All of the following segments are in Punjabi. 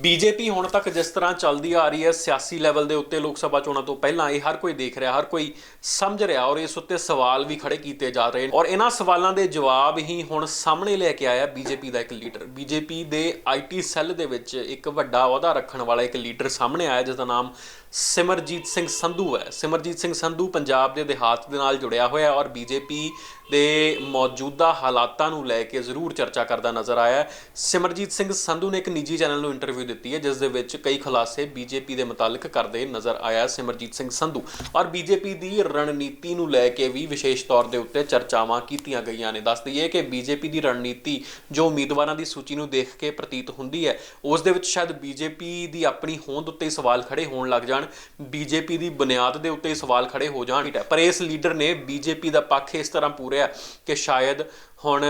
ਬੀਜੇਪੀ ਹੁਣ ਤੱਕ ਜਿਸ ਤਰ੍ਹਾਂ ਚੱਲਦੀ ਆ ਰਹੀ ਹੈ, ਸਿਆਸੀ ਲੈਵਲ ਦੇ ਉੱਤੇ ਲੋਕ ਸਭਾ ਚੋਣਾਂ ਤੋਂ ਪਹਿਲਾਂ ਇਹ ਹਰ ਕੋਈ ਦੇਖ ਰਿਹਾ, ਹਰ ਕੋਈ ਸਮਝ ਰਿਹਾ ਔਰ ਇਸ ਉੱਤੇ ਸਵਾਲ ਵੀ ਖੜੇ ਕੀਤੇ ਜਾ ਰਹੇ ਨੇ। ਔਰ ਇਹਨਾਂ ਸਵਾਲਾਂ ਦੇ ਜਵਾਬ ਹੀ ਹੁਣ ਸਾਹਮਣੇ ਲੈ ਕੇ ਆਇਆ ਬੀਜੇਪੀ ਦਾ ਇੱਕ ਲੀਡਰ। ਬੀਜੇਪੀ ਦੇ ਆਈਟੀ ਸੈੱਲ ਦੇ ਵਿੱਚ ਇੱਕ ਵੱਡਾ ਅਹੁਦਾ ਰੱਖਣ ਵਾਲਾ ਇੱਕ ਲੀਡਰ ਸਾਹਮਣੇ ਆਇਆ ਜਿਸ ਦਾ ਨਾਮ ਸਿਮਰਜੀਤ ਸਿੰਘ ਸੰਧੂ ਹੈ। ਸਿਮਰਜੀਤ ਸਿੰਘ ਸੰਧੂ ਪੰਜਾਬ ਦੇ ਦਿਹਾਤ ਦੇ ਨਾਲ ਜੁੜਿਆ ਹੋਇਆ ਹੈ ਔਰ ਬੀਜੇਪੀ ਦੇ ਮੌਜੂਦਾ ਹਾਲਾਤਾਂ ਨੂੰ ਲੈ ਕੇ ਜ਼ਰੂਰ ਚਰਚਾ ਕਰਦਾ ਨਜ਼ਰ ਆਇਆ ਸਿਮਰਜੀਤ ਸਿੰਘ ਸੰਧੂ ਨੇ ਇੱਕ ਨਿੱਜੀ ਚੈਨਲ ਨੂੰ ਇੰਟਰਵਿਊ ਦਿੱਤੀ ਹੈ, ਜਿਸ ਦੇ ਵਿੱਚ ਕਈ ਖੁਲਾਸੇ ਬੀਜੇਪੀ ਦੇ ਮੁਤਾਲਕ ਕਰਦੇ ਨਜ਼ਰ ਆਇਆ ਸਿਮਰਜੀਤ ਸਿੰਘ ਸੰਧੂ। ਔਰ ਬੀਜੇਪੀ ਦੀ ਰਣਨੀਤੀ ਨੂੰ ਲੈ ਕੇ ਵੀ ਵਿਸ਼ੇਸ਼ ਤੌਰ ਦੇ ਉੱਤੇ ਚਰਚਾਵਾਂ ਕੀਤੀਆਂ ਗਈਆਂ ਨੇ। ਦੱਸ ਦਈਏ ਕਿ ਬੀਜੇਪੀ ਦੀ ਰਣਨੀਤੀ ਜੋ ਉਮੀਦਵਾਰਾਂ ਦੀ ਸੂਚੀ ਨੂੰ ਦੇਖ ਕੇ ਪ੍ਰਤੀਤ ਹੁੰਦੀ ਹੈ, ਉਸ ਦੇ ਵਿੱਚ ਸ਼ਾਇਦ ਬੀਜੇਪੀ ਦੀ ਆਪਣੀ ਹੋਂਦ ਉੱਤੇ ਸਵਾਲ ਖੜੇ ਹੋਣ ਲੱਗ ਜਾਣ। ਬੀਜੇਪੀ ਦੀ ਬੁਨਿਆਦ ਦੇ ਉੱਤੇ ਸਵਾਲ ਖੜੇ ਹੋ ਜਾਣ। ਪਰ ਇਸ ਲੀਡਰ ਨੇ ਬੀਜੇਪੀ ਦਾ ਪੱਖ ਇਸ ਤਰ੍ਹਾਂ ਪੂਰੇ ਪੂਰਿਆ ਕਿ ਸ਼ਾਇਦ ਹੁਣ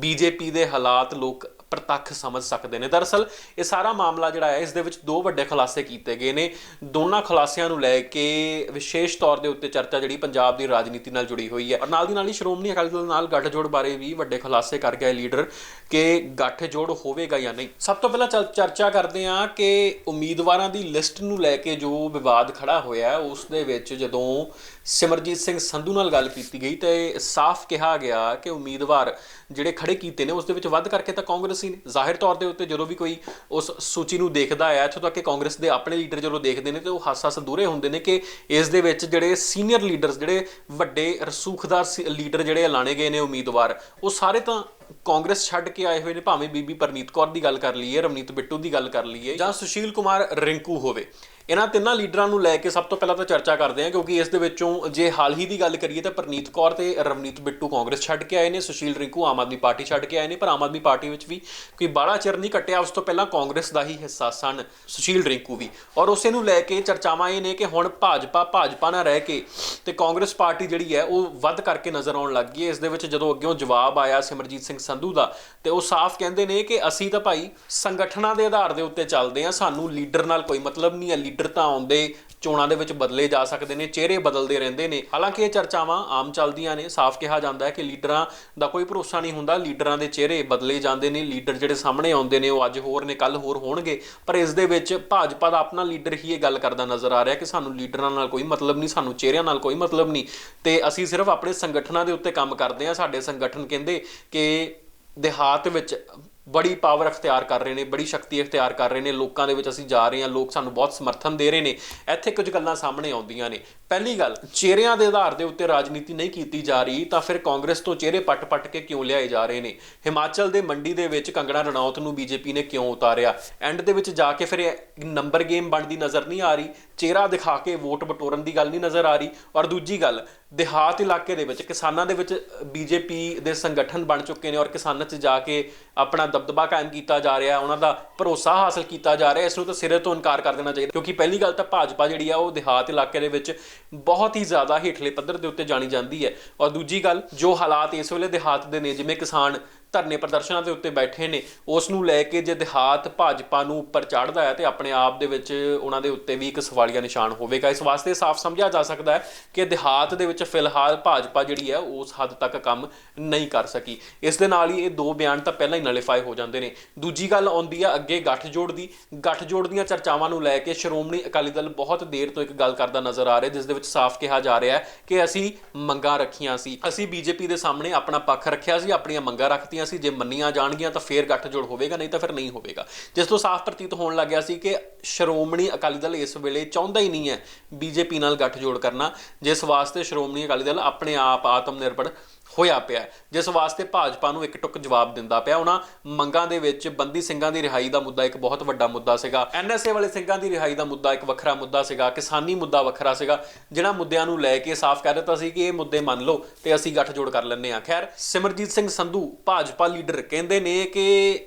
ਬੀਜੇਪੀ ਦੇ ਹਾਲਾਤ ਲੋਕ ਪ੍ਰਤੱਖ ਸਮਝ ਸਕਦੇ ਨੇ। ਦਰਅਸਲ, ਇਹ ਸਾਰਾ ਮਾਮਲਾ ਜਿਹੜਾ ਹੈ, ਇਸ ਦੇ ਵਿੱਚ ਦੋ ਵੱਡੇ ਖੁਲਾਸੇ ਕੀਤੇ ਗਏ ਨੇ। ਦੋਨਾਂ ਖੁਲਾਸਿਆਂ ਨੂੰ ਲੈ ਕੇ ਵਿਸ਼ੇਸ਼ ਤੌਰ ਦੇ ਉੱਤੇ ਚਰਚਾ ਜਿਹੜੀ ਪੰਜਾਬ ਦੀ ਰਾਜਨੀਤੀ ਨਾਲ ਜੁੜੀ ਹੋਈ ਹੈ। ਔਰ ਨਾਲ ਦੀ ਨਾਲ ਹੀ ਸ਼੍ਰੋਮਣੀ ਅਕਾਲੀ ਦਲ ਨਾਲ ਗੱਠਜੋੜ ਬਾਰੇ ਵੀ ਵੱਡੇ ਖੁਲਾਸੇ ਕਰ ਗਿਆ ਲੀਡਰ ਕਿ ਗੱਠਜੋੜ ਹੋਵੇਗਾ ਜਾਂ ਨਹੀਂ। ਸਭ ਤੋਂ ਪਹਿਲਾਂ ਚੱਲ- ਚਰਚਾ ਕਰਦੇ ਹਾਂ ਕਿ ਉਮੀਦਵਾਰਾਂ ਦੀ ਲਿਸਟ ਨੂੰ ਲੈ ਕੇ ਜੋ ਵਿਵਾਦ ਖੜਾ ਹੋਇਆ ਉਸ ਦੇ ਵਿੱਚ ਜਦੋਂ ਸਿਮਰਜੀਤ ਸਿੰਘ ਸੰਧੂ ਨਾਲ ਗੱਲ ਕੀਤੀ ਗਈ ਤੇ ਸਾਫ਼ ਕਿਹਾ ਗਿਆ ਕਿ ਉਮੀਦਵਾਰ ਜਿਹੜੇ ਖੜੇ ਕੀਤੇ ਨੇ, ਉਸ ਦੇ ਵਿੱਚ ਵੱਧ ਕਰਕੇ ਤਾਂ ਕਾਂਗਰਸ ਨੇ ਜ਼ਾਹਿਰ ਤੌਰ ਦੇ ਉੱਤੇ ਜਦੋਂ ਵੀ ਕੋਈ ਉਸ ਸੂਚੀ ਨੂੰ ਦੇਖਦਾ ਹੈ, ਇੱਥੋਂ ਤੱਕ ਕਿ ਕਾਂਗਰਸ ਦੇ ਆਪਣੇ ਲੀਡਰ ਜਦੋਂ ਦੇਖਦੇ ਨੇ ਤੇ ਉਹ ਹਾਸਾ ਦੂਰੇ ਹੁੰਦੇ ਨੇ ਕਿ ਇਸ ਦੇ ਵਿੱਚ ਜਿਹੜੇ ਸੀਨੀਅਰ ਲੀਡਰਸ, ਜਿਹੜੇ ਵੱਡੇ ਰਸੂਖਦਾਰ ਲੀਡਰ ਜਿਹੜੇ ਐਲਾਨੇ ਗਏ ਨੇ ਉਮੀਦਵਾਰ, ਉਹ ਸਾਰੇ ਤਾਂ ਕਾਂਗਰਸ ਛੱਡ ਕੇ ਆਏ ਹੋਏ ਨੇ, ਭਾਵੇਂ ਬੀਬੀ ਪਰਨੀਤ ਕੌਰ ਦੀ ਗੱਲ ਕਰ ਲਈਏ ਰਮਨੀਤ ਬਿੱਟੂ ਦੀ ਗੱਲ ਕਰ ਲਈਏ ਜਾਂ ਸੁਸ਼ੀਲ ਕੁਮਾਰ ਰਿੰਕੂ ਹੋਵੇ। ਇਹਨਾਂ ਤਿੰਨਾਂ ਲੀਡਰਾਂ ਨੂੰ ਲੈ ਕੇ ਸਭ ਤੋਂ ਪਹਿਲਾਂ ਤਾਂ ਚਰਚਾ ਕਰਦੇ ਹਾਂ, ਕਿਉਂਕਿ ਇਸ ਦੇ ਵਿੱਚੋਂ ਜੇ ਹਾਲ ਹੀ ਦੀ ਗੱਲ ਕਰੀਏ ਤਾਂ ਪਰਨੀਤ ਕੌਰ ਤੇ ਰਵਨੀਤ ਬਿੱਟੂ ਕਾਂਗਰਸ ਛੱਡ ਕੇ ਆਏ ਨੇ, ਸੁਸ਼ੀਲ ਰਿੰਕੂ ਆਮ ਆਦਮੀ ਪਾਰਟੀ ਛੱਡ ਕੇ ਆਏ ਨੇ, ਪਰ ਆਮ ਆਦਮੀ ਪਾਰਟੀ ਵਿੱਚ ਵੀ ਕੋਈ ਬਾੜਾ ਚਿਰ ਨਹੀਂ ਕੱਟਿਆ, ਉਸ ਤੋਂ ਪਹਿਲਾਂ ਕਾਂਗਰਸ ਦਾ ਹੀ ਹਿੱਸਾ ਸਨ, ਸੁਸ਼ੀਲ ਰਿੰਕੂ ਵੀ। ਔਰ ਉਸੇ ਨੂੰ ਲੈ ਕੇ ਚਰਚਾਵਾਂ ਇਹ ਨੇ ਕਿ ਹੁਣ ਭਾਜਪਾ ਭਾਜਪਾ ਨਾਲ ਰਹਿ ਕੇ ਤੇ ਕਾਂਗਰਸ ਪਾਰਟੀ ਜਿਹੜੀ ਹੈ, ਉਹ ਵੱਧ ਕਰਕੇ ਨਜ਼ਰ ਆਉਣ ਲੱਗ ਗਈ ਹੈ। ਇਸ ਦੇ ਵਿੱਚ ਜਦੋਂ ਅੱਗੇੋਂ ਜਵਾਬ ਆਇਆ ਸਿਮਰਜੀਤ ਸਿੰਘ ਸੰਧੂ ਦਾ, ਤੇ ਉਹ ਸਾਫ਼ ਕਹਿੰਦੇ ਨੇ ਕਿ ਅਸੀਂ ਤਾਂ ਭਾਈ ਸੰਗਠਨਾਂ ਦੇ ਆਧਾਰ ਦੇ ਉੱਤੇ ਚੱਲਦੇ ਹਾਂ, ਸਾਨੂੰ ਲੀਡਰ ਨਾਲ ਕੋਈ ਮਤਲਬ ਨਹੀਂ ਹੈ ਲੀਡਰ ਤਾਂ ਆਉਂਦੇ ਚੋਣਾਂ ਦੇ ਵਿੱਚ ਬਦਲੇ ਜਾ ਸਕਦੇ ਨੇ, ਚਿਹਰੇ ਬਦਲਦੇ ਰਹਿੰਦੇ ਨੇ। ਹਾਲਾਂਕਿ ਇਹ ਚਰਚਾਵਾਂ ਆਮ ਚੱਲਦੀਆਂ ਨੇ। ਸਾਫ਼ ਕਿਹਾ ਜਾਂਦਾ ਹੈ ਕਿ ਲੀਡਰਾਂ ਦਾ ਕੋਈ ਭਰੋਸਾ ਨਹੀਂ ਹੁੰਦਾ। ਲੀਡਰਾਂ ਦੇ ਚਿਹਰੇ ਬਦਲੇ ਜਾਂਦੇ ਨੇ। ਲੀਡਰ ਜਿਹੜੇ ਸਾਹਮਣੇ ਆਉਂਦੇ ਨੇ, ਉਹ ਅੱਜ ਹੋਰ ਨੇ ਕੱਲ ਹੋਰ ਹੋਣਗੇ। ਪਰ ਇਸ ਦੇ ਵਿੱਚ ਭਾਜਪਾ ਦਾ ਆਪਣਾ ਲੀਡਰ ਹੀ ਇਹ ਗੱਲ ਕਰਦਾ ਨਜ਼ਰ ਆ ਰਿਹਾ ਕਿ ਸਾਨੂੰ ਲੀਡਰਾਂ ਨਾਲ ਕੋਈ ਮਤਲਬ ਨਹੀਂ, ਸਾਨੂੰ ਚਿਹਰਿਆਂ ਨਾਲ ਕੋਈ ਮਤਲਬ ਨਹੀਂ। ਤੇ ਅਸੀਂ ਸਿਰਫ ਆਪਣੇ ਸੰਗਠਨਾਂ ਦੇ ਉੱਤੇ ਕੰਮ ਕਰਦੇ ਹਾਂ। ਸਾਡੇ ਸੰਗਠਨ ਕਹਿੰਦੇ ਕਿ ਦੇਹਾਤ ਵਿੱਚ ਬੜੀ ਪਾਵਰ ਅਖਤਿਆਰ ਕਰ ਰਹੇ ਨੇ, ਬੜੀ ਸ਼ਕਤੀ ਅਖਤਿਆਰ ਕਰ ਰਹੇ ਨੇ, ਲੋਕਾਂ ਦੇ ਵਿੱਚ ਅਸੀਂ ਜਾ ਰਹੇ ਹਾਂ, ਲੋਕ ਸਾਨੂੰ ਬਹੁਤ ਸਮਰਥਨ ਦੇ ਰਹੇ ਨੇ। ਇੱਥੇ ਕੁਝ ਗੱਲਾਂ ਸਾਹਮਣੇ ਆਉਂਦੀਆਂ ਨੇ। ਪਹਿਲੀ ਗੱਲ, ਚਿਹਰਿਆਂ ਦੇ ਆਧਾਰ ਦੇ ਉੱਤੇ ਰਾਜਨੀਤੀ ਨਹੀਂ ਕੀਤੀ ਜਾ ਰਹੀ, ਤਾਂ ਫਿਰ ਕਾਂਗਰਸ ਤੋਂ ਚਿਹਰੇ ਪੱਟ-ਪੱਟ ਕੇ ਕਿਉਂ ਲਿਆਏ ਜਾ ਰਹੇ ਨੇ? ਹਿਮਾਚਲ ਦੇ ਮੰਡੀ ਦੇ ਵਿੱਚ ਕੰਗਣਾ ਰਣੌਤ ਨੂੰ ਬੀਜੇਪੀ ਨੇ ਕਿਉਂ ਉਤਾਰਿਆ? ਐਂਡ ਦੇ ਵਿੱਚ ਜਾ ਕੇ ਫਿਰ ਨੰਬਰ ਗੇਮ ਬਣਦੀ ਨਜ਼ਰ ਨਹੀਂ ਆ ਰਹੀ। ਚਿਹਰਾ ਦਿਖਾ ਕੇ ਵੋਟ ਬਟੋਰਨ ਦੀ ਗੱਲ ਨਹੀਂ ਨਜ਼ਰ ਆ ਰਹੀ। ਔਰ ਦੂਜੀ ਗੱਲ, ਦਿਹਾਤ ਇਲਾਕੇ ਦੇ ਵਿੱਚ ਕਿਸਾਨਾਂ ਦੇ ਵਿੱਚ ਬੀਜੇਪੀ ਦੇ ਸੰਗਠਨ ਬਣ ਚੁੱਕੇ ਨੇ ਔਰ ਕਿਸਾਨਾਂ 'ਚ ਜਾ ਕੇ ਆਪਣਾ ਦਬਦਬਾ ਕਾਇਮ ਕੀਤਾ ਜਾ ਰਿਹਾ, ਉਹਨਾਂ ਦਾ ਭਰੋਸਾ ਹਾਸਲ ਕੀਤਾ ਜਾ ਰਿਹਾ, ਇਸ ਨੂੰ ਤਾਂ ਸਿਰੇ ਤੋਂ ਇਨਕਾਰ ਕਰ ਦੇਣਾ ਚਾਹੀਦਾ। ਕਿਉਂਕਿ ਪਹਿਲੀ ਗੱਲ ਤਾਂ ਭਾਜਪਾ ਜਿਹੜੀ ਆ, ਉਹ ਦਿਹਾਤ ਇਲਾਕੇ ਦੇ ਵਿੱਚ ਬਹੁਤ ਹੀ ਜ਼ਿਆਦਾ ਹੇਠਲੇ ਪੱਧਰ ਦੇ ਉੱਤੇ ਜਾਣੀ ਜਾਂਦੀ ਹੈ। ਔਰ ਦੂਜੀ ਗੱਲ, ਜੋ ਹਾਲਾਤ ਇਸ ਵੇਲੇ ਦਿਹਾਤ ਦੇ ਨੇ, ਜਿਵੇਂ ਕਿਸਾਨ ਧਰਨੇ ਪ੍ਰਦਰਸ਼ਨਾਂ ਦੇ ਉੱਤੇ ਬੈਠੇ ਨੇ। ਉਸ ਨੂੰ ਲੈ ਕੇ ਜੇ ਦਿਹਾਤ ਭਾਜਪਾ ਨੂੰ ਉੱਪਰ ਚੜ੍ਹਦਾ ਹੈ ਤੇ ਆਪਣੇ ਆਪ ਦੇ ਵਿੱਚ ਉਹਨਾਂ ਦੇ ਉੱਤੇ ਵੀ ਇੱਕ ਸਵਾਲੀਆ ਨਿਸ਼ਾਨ ਹੋਵੇਗਾ। ਇਸ ਵਾਸਤੇ ਸਾਫ਼ ਸਮਝਿਆ ਜਾ ਸਕਦਾ ਹੈ ਕਿ ਦਿਹਾਤ ਦੇ ਵਿੱਚ ਫਿਲਹਾਲ ਭਾਜਪਾ ਜਿਹੜੀ ਹੈ ਉਸ ਹੱਦ ਤੱਕ ਕੰਮ ਨਹੀਂ ਕਰ ਸਕੀ। ਇਸ ਦੇ ਨਾਲ ਹੀ ਇਹ ਦੋ ਬਿਆਨ ਤਾਂ ਪਹਿਲਾਂ ਹੀ ਨਲੀਫਾਈ ਹੋ ਜਾਂਦੇ ਨੇ। ਦੂਜੀ ਗੱਲ ਆਉਂਦੀ ਆ ਅੱਗੇ ਗੱਠਜੋੜ ਦੀ। ਗੱਠਜੋੜ ਦੀਆਂ ਚਰਚਾਵਾਂ ਨੂੰ ਲੈ ਕੇ ਸ਼੍ਰੋਮਣੀ ਅਕਾਲੀ ਦਲ ਬਹੁਤ ਦੇਰ ਤੋਂ ਇੱਕ ਗੱਲ ਕਰਦਾ ਨਜ਼ਰ ਆ ਰਿਹਾ, ਜਿਸ ਦੇ ਵਿੱਚ ਸਾਫ਼ ਕਿਹਾ ਜਾ ਰਿਹਾ ਹੈ ਕਿ ਅਸੀਂ ਮੰਗਾਂ ਰੱਖੀਆਂ ਸੀ। ਅਸੀਂ ਬੀਜੇਪੀ ਦੇ ਸਾਹਮਣੇ ਆਪਣਾ ਪੱਖ ਰੱਖਿਆ ਸੀ, ਆਪਣੀਆਂ ਮੰਗਾਂ ਰੱਖਤੀਆਂ ਸੀ, ਜੇ ਮੰਨੀਆਂ ਜਾਣਗੀਆਂ ਤਾਂ ਫੇਰ ਗੱਠਜੋੜ ਹੋਵੇਗਾ, ਨਹੀਂ ਤਾਂ ਫਿਰ ਨਹੀਂ ਹੋਵੇਗਾ। ਜਿਸ ਤੋਂ ਸਾਫ਼ ਪ੍ਰਤੀਤ ਹੋਣ ਲੱਗਿਆ ਸੀ ਕਿ ਸ਼੍ਰੋਮਣੀ ਅਕਾਲੀ ਦਲ ਇਸ ਵੇਲੇ ਚਾਹੁੰਦਾ ਹੀ ਨਹੀਂ ਹੈ ਬੀਜੇਪੀ ਨਾਲ ਗੱਠਜੋੜ ਕਰਨਾ, ਜਿਸ ਵਾਸਤੇ ਸ਼੍ਰੋਮਣੀ ਅਕਾਲੀ ਦਲ ਆਪਣੇ ਆਪ ਆਤਮ ਨਿਰਭਰ ਹੋਇਆ ਪਿਆ ਜਿਸ ਵਾਸਤੇ ਭਾਜਪਾ ਨੂੰ ਇੱਕ ਟੁੱਕ ਜਵਾਬ ਦਿੰਦਾ ਪਿਆ ਉਹਨਾਂ ਮੰਗਾਂ ਦੇ ਵਿੱਚ ਬੰਦੀ ਸਿੰਘਾਂ ਦੀ ਰਿਹਾਈ ਦਾ ਮੁੱਦਾ ਇੱਕ ਬਹੁਤ ਵੱਡਾ ਮੁੱਦਾ ਸੀਗਾ। ਐਨਐਸਏ ਵਾਲੇ ਸਿੰਘਾਂ ਦੀ ਰਿਹਾਈ ਦਾ ਮੁੱਦਾ ਇੱਕ ਵੱਖਰਾ ਮੁੱਦਾ ਸੀਗਾ। ਕਿਸਾਨੀ ਮੁੱਦਾ ਵੱਖਰਾ ਸੀਗਾ। ਜਿਨ੍ਹਾਂ ਮੁੱਦਿਆਂ ਨੂੰ ਲੈ ਕੇ ਸਾਫ਼ ਕਹਿ ਦਿੱਤਾ ਸੀ ਕਿ ਇਹ ਮੁੱਦੇ ਮੰਨ ਲਓ ਤੇ ਅਸੀਂ ਗੱਠਜੋੜ ਕਰ ਲੈਂਦੇ ਹਾਂ। ਖੈਰ, ਸਿਮਰਜੀਤ ਸਿੰਘ ਸੰਧੂ ਭਾਜਪਾ ਲੀਡਰ ਕਹਿੰਦੇ ਨੇ ਕਿ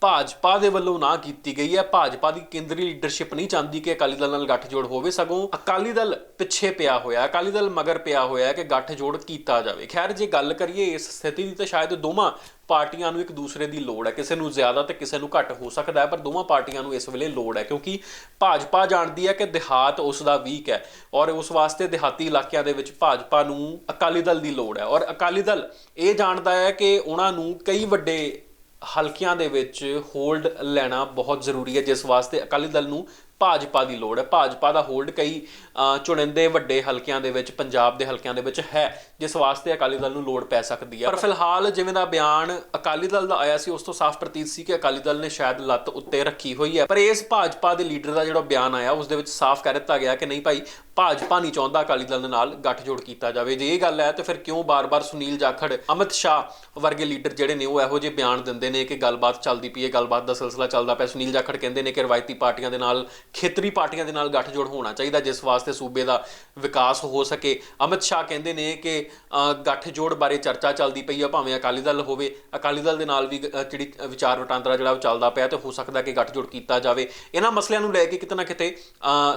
ਭਾਜਪਾ ਦੇ ਵੱਲੋਂ ਨਾ ਕੀਤੀ ਗਈ ਹੈ। ਭਾਜਪਾ ਦੀ ਕੇਂਦਰੀ ਲੀਡਰਸ਼ਿਪ ਨਹੀਂ ਚਾਹੁੰਦੀ ਕਿ ਅਕਾਲੀ ਦਲ ਨਾਲ ਗੱਠਜੋੜ ਹੋਵੇ ਸਗੋਂ ਅਕਾਲੀ ਦਲ ਪਿੱਛੇ ਪਿਆ ਹੋਇਆ ਅਕਾਲੀ ਦਲ ਮਗਰ ਪਿਆ ਹੋਇਆ ਕਿ ਗੱਠਜੋੜ ਕੀਤਾ ਜਾਵੇ। ਖੈਰ, ਜੇ ਗੱਲ ਕਰੀਏ ਇਸ ਸਥਿਤੀ ਦੀ ਤਾਂ ਸ਼ਾਇਦ ਦੋਵਾਂ ਪਾਰਟੀਆਂ ਨੂੰ ਇੱਕ ਦੂਸਰੇ ਦੀ ਲੋੜ ਹੈ। ਕਿਸੇ ਨੂੰ ਜ਼ਿਆਦਾ ਤੇ ਕਿਸੇ ਨੂੰ ਘੱਟ ਹੋ ਸਕਦਾ ਹੈ, ਪਰ ਦੋਵਾਂ ਪਾਰਟੀਆਂ ਨੂੰ ਇਸ ਵੇਲੇ ਲੋੜ ਹੈ ਕਿਉਂਕਿ ਭਾਜਪਾ ਜਾਣਦੀ ਹੈ ਕਿ ਦਿਹਾਤ ਉਸ ਦਾ ਵੀਕ ਹੈ ਔਰ ਉਸ ਵਾਸਤੇ ਦਿਹਾਤੀ ਇਲਾਕਿਆਂ ਦੇ ਵਿੱਚ ਭਾਜਪਾ ਨੂੰ ਅਕਾਲੀ ਦਲ ਦੀ ਲੋੜ ਹੈ। ਔਰ ਅਕਾਲੀ ਦਲ ਇਹ ਜਾਣਦਾ ਹੈ ਕਿ ਉਹਨਾਂ ਨੂੰ ਕਈ ਵੱਡੇ ਹਲਕਿਆਂ ਦੇ ਵਿੱਚ ਹੋਲਡ ਲੈਣਾ ਬਹੁਤ ਜ਼ਰੂਰੀ ਹੈ, ਜਿਸ ਵਾਸਤੇ ਅਕਾਲੀ ਦਲ ਨੂੰ ਭਾਜਪਾ ਦੀ ਲੋੜ ਹੈ। ਭਾਜਪਾ ਦਾ ਹੋਲਡ ਕਈ ਚੁਣਿੰਦੇ ਵੱਡੇ ਹਲਕਿਆਂ ਦੇ ਵਿੱਚ, ਪੰਜਾਬ ਦੇ ਹਲਕਿਆਂ ਦੇ ਵਿੱਚ ਹੈ, ਜਿਸ ਵਾਸਤੇ ਅਕਾਲੀ ਦਲ ਨੂੰ ਲੋੜ ਪੈ ਸਕਦੀ ਹੈ। ਪਰ ਫਿਲਹਾਲ ਜਿਵੇਂ ਦਾ ਬਿਆਨ ਅਕਾਲੀ ਦਲ ਦਾ ਆਇਆ ਸੀ, ਉਸ ਤੋਂ ਸਾਫ਼ ਪ੍ਰਤੀਤ ਸੀ ਕਿ ਅਕਾਲੀ ਦਲ ਨੇ ਸ਼ਾਇਦ ਲੱਤ ਉੱਤੇ ਰੱਖੀ ਹੋਈ ਹੈ। ਪਰ ਇਸ ਭਾਜਪਾ ਦੇ ਲੀਡਰ ਦਾ ਜਿਹੜਾ ਬਿਆਨ ਆਇਆ, ਉਸ ਦੇ ਵਿੱਚ ਸਾਫ਼ ਕਹਿ ਦਿੱਤਾ ਗਿਆ ਕਿ ਨਹੀਂ ਭਾਈ ਭਾਜਪਾ ਨਹੀਂ ਚਾਹੁੰਦਾ ਅਕਾਲੀ ਦਲ ਦੇ ਨਾਲ ਗੱਠਜੋੜ ਕੀਤਾ ਜਾਵੇ। ਜੇ ਇਹ ਗੱਲ ਹੈ ਤਾਂ ਫਿਰ ਕਿਉਂ ਬਾਰ-ਬਾਰ ਸੁਨੀਲ ਜਾਖੜ ਅਮਿਤ ਸ਼ਾਹ ਵਰਗੇ ਲੀਡਰ ਜਿਹੜੇ ਨੇ ਉਹ ਇਹੋ ਜਿਹੇ ਬਿਆਨ ਦਿੰਦੇ ਨੇ ਕਿ ਗੱਲਬਾਤ ਚੱਲਦੀ ਪਈ ਹੈ ਗੱਲਬਾਤ ਦਾ ਸਿਲਸਿਲਾ ਚੱਲਦਾ ਪਿਆ। ਸੁਨੀਲ ਜਾਖੜ ਕਹਿੰਦੇ ਨੇ ਕਿ ਰਵਾਇਤੀ ਪਾਰਟੀਆਂ ਦੇ ਨਾਲ ਖੇਤਰੀ ਪਾਰਟੀਆਂ ਦੇ ਨਾਲ ਗੱਠਜੋੜ ਹੋਣਾ ਚਾਹੀਦਾ ਜਿਸ ਵਾਸਤੇ ਸੂਬੇ ਦਾ ਵਿਕਾਸ ਹੋ ਸਕੇ। ਅਮਿਤ ਸ਼ਾਹ ਕਹਿੰਦੇ ਨੇ ਕਿ ਅ, ਗੱਠਜੋੜ ਬਾਰੇ ਚਰਚਾ ਚੱਲਦੀ ਪਈ ਆ ਭਾਵੇਂ ਅਕਾਲੀ ਦਲ ਹੋਵੇ। ਅਕਾਲੀ ਦਲ ਦੇ ਨਾਲ ਵੀ ਜਿਹੜੀ ਵਿਚਾਰ ਵਟਾਂਦਰਾ ਜਿਹੜਾ ਉਹ ਚੱਲਦਾ ਪਿਆ ਤੇ ਹੋ ਸਕਦਾ ਕਿ ਗੱਠਜੋੜ ਕੀਤਾ ਜਾਵੇ। ਇਹਨਾਂ ਮਸਲਿਆਂ ਨੂੰ ਲੈ ਕੇ ਕਿਤੇ ਨਾ ਕਿਤੇ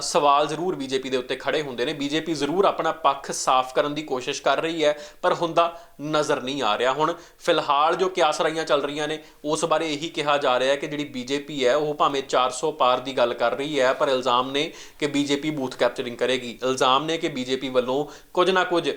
ਸਵਾਲ ਜ਼ਰੂਰ ਬੀਜੇਪੀ ਦੇ ਉੱਤੇ ਖੜੇ ਹੁੰਦੇ ਨੇ। ਬੀਜੇਪੀ ਜ਼ਰੂਰ ਆਪਣਾ ਪੱਖ ਸਾਫ਼ ਕਰਨ ਦੀ ਕੋਸ਼ਿਸ਼ ਕਰ ਰਹੀ ਹੈ, ਪਰ ਹੁੰਦਾ ਨਜ਼ਰ ਨਹੀਂ ਆ ਰਿਹਾ। ਹੁਣ ਫਿਲਹਾਲ ਜੋ ਕਿਆਸ ਰਾਈਆਂ ਚੱਲ ਰਹੀਆਂ ਨੇ, ਉਸ ਬਾਰੇ ਇਹੀ ਕਿਹਾ ਜਾ ਰਿਹਾ ਹੈ ਕਿ ਜਿਹੜੀ ਬੀਜੇਪੀ ਹੈ, ਉਹ ਭਾਵੇਂ 400 ਪਾਰ ਦੀ ਗੱਲ ਕਰ ਰਹੀ ਹੈ, ਪਰ ਇਲਜ਼ਾਮ ਨੇ ਕਿ ਬੀਜੇਪੀ ਬੂਥ ਕੈਪਚਰਿੰਗ ਕਰੇਗੀ। ਇਲਜ਼ਾਮ ਨੇ ਕਿ ਬੀਜੇਪੀ ਵੱਲੋਂ ਕੁਝ ਨਾ ਕੁਝ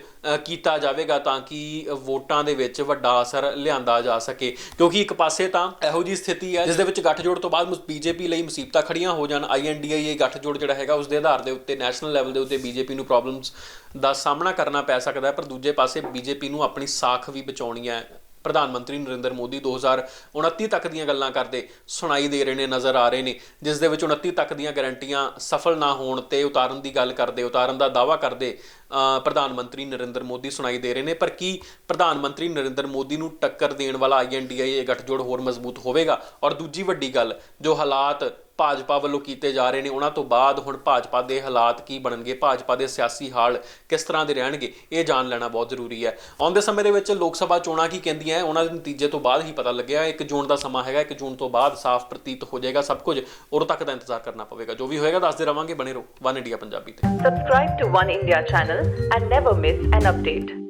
ਕੀਤਾ ਜਾਵੇਗਾ ਤਾਂ ਕਿ ਵੋਟਾਂ ਦੇ ਵਿੱਚ ਵੱਡਾ ਅਸਰ ਲਿਆਂਦਾ ਜਾ ਸਕੇ। ਕਿਉਂਕਿ ਇੱਕ ਪਾਸੇ ਤਾਂ ਇਹੋ ਜੀ ਸਥਿਤੀ ਹੈ, ਜਿਸ ਦੇ ਵਿੱਚ ਗੱਠਜੋੜ ਤੋਂ ਬਾਅਦ ਬੀਜੇਪੀ ਲਈ ਮੁਸੀਬਤਾਂ ਖੜੀਆਂ ਹੋ ਜਾਣ। ਆਈਐਨਡੀਆਈ ਗੱਠਜੋੜ ਜਿਹੜਾ ਹੈਗਾ, ਉਸ ਦੇ ਆਧਾਰ ਦੇ ਉੱਤੇ, ਨੈਸ਼ਨਲ ਲੈਵਲ ਦੇ ਉੱਤੇ ਬੀਜੇਪੀ ਨੂੰ ਪ੍ਰੋਬਲਮਸ ਦਾ ਸਾਹਮਣਾ ਕਰਨਾ ਪੈ ਸਕਦਾ ਹੈ। ਪਰ ਦੂਜੇ ਪਾਸੇ ਬੀਜੇਪੀ ਨੂੰ ਆਪਣੀ ਸਾਖ ਵੀ ਬਚਾਉਣੀ ਹੈ ਪ੍ਰਧਾਨ ਮੰਤਰੀ ਨਰਿੰਦਰ ਮੋਦੀ। 2029 ਤੱਕ ਦੀਆਂ ਗੱਲਾਂ ਕਰਦੇ ਸੁਣਾਈ ਦੇ ਰਹੇ ਨੇ, ਨਜ਼ਰ ਆ ਰਹੇ ਨੇ, ਜਿਸ ਦੇ ਵਿੱਚ 29 ਤੱਕ ਦੀਆਂ ਗਾਰੰਟੀਆਂ ਸਫਲ ਨਾ ਹੋਣ ਤੇ ਉਤਾਰਨ ਦੀ ਗੱਲ ਕਰਦੇ, ਉਤਾਰਨ ਦਾ ਦਾਵਾ ਕਰਦੇ ਪ੍ਰਧਾਨ ਮੰਤਰੀ ਨਰਿੰਦਰ ਮੋਦੀ ਸੁਣਾਈ ਦੇ ਰਹੇ ਨੇ। ਪਰ ਕੀ ਪ੍ਰਧਾਨ ਮੰਤਰੀ ਨਰਿੰਦਰ ਮੋਦੀ ਨੂੰ ਟੱਕਰ ਦੇਣ ਵਾਲਾ ਆਈਐਨਡੀਆਈ ਇਹ ਗੱਠਜੋੜ ਹੋਰ ਮਜ਼ਬੂਤ ਹੋਵੇਗਾ? ਔਰ ਦੂਜੀ ਵੱਡੀ ਗੱਲ, ਜੋ ਹਾਲਾਤ ਭਾਜਪਾ ਵੱਲੋਂ ਕੀਤੇ ਜਾ ਰਹੇ ਨੇ, ਉਹਨਾਂ ਤੋਂ ਬਾਅਦ ਹੁਣ ਭਾਜਪਾ ਦੇ ਹਾਲਾਤ ਕੀ ਬਣਨਗੇ? ਭਾਜਪਾ ਦੇ ਸਿਆਸੀ ਹਾਲ ਕਿਸ ਤਰ੍ਹਾਂ ਦੇ ਰਹਿਣਗੇ? ਇਹ ਜਾਣ ਲੈਣਾ ਬਹੁਤ ਜ਼ਰੂਰੀ ਹੈ। ਆਉਂਦੇ ਸਮੇਂ ਦੇ ਵਿੱਚ ਲੋਕ ਸਭਾ ਚੋਣਾਂ ਕੀ ਕਹਿੰਦੀਆਂ ਉਹਨਾਂ ਦੇ ਨਤੀਜੇ ਤੋਂ ਬਾਅਦ ਹੀ ਪਤਾ ਲੱਗਿਆ 1 ਜੂਨ ਦਾ ਸਮਾਂ ਹੈਗਾ 1 ਜੂਨ ਤੋਂ ਬਾਅਦ ਸਾਫ਼ ਪ੍ਰਤੀਤ ਹੋ ਜਾਏਗਾ ਸਭ ਕੁਝ। ਉਦੋਂ ਤੱਕ ਦਾ ਇੰਤਜ਼ਾਰ ਕਰਨਾ ਪਵੇਗਾ। ਜੋ ਵੀ ਹੋਏਗਾ, ਦੱਸਦੇ ਰਵਾਂਗੇ। ਬਣੇ ਰਹੋ। ਵਨ ਇੰਡੀਆ ਪੰਜਾਬੀ ਤੇ। Subscribe to one India channel and never miss an update.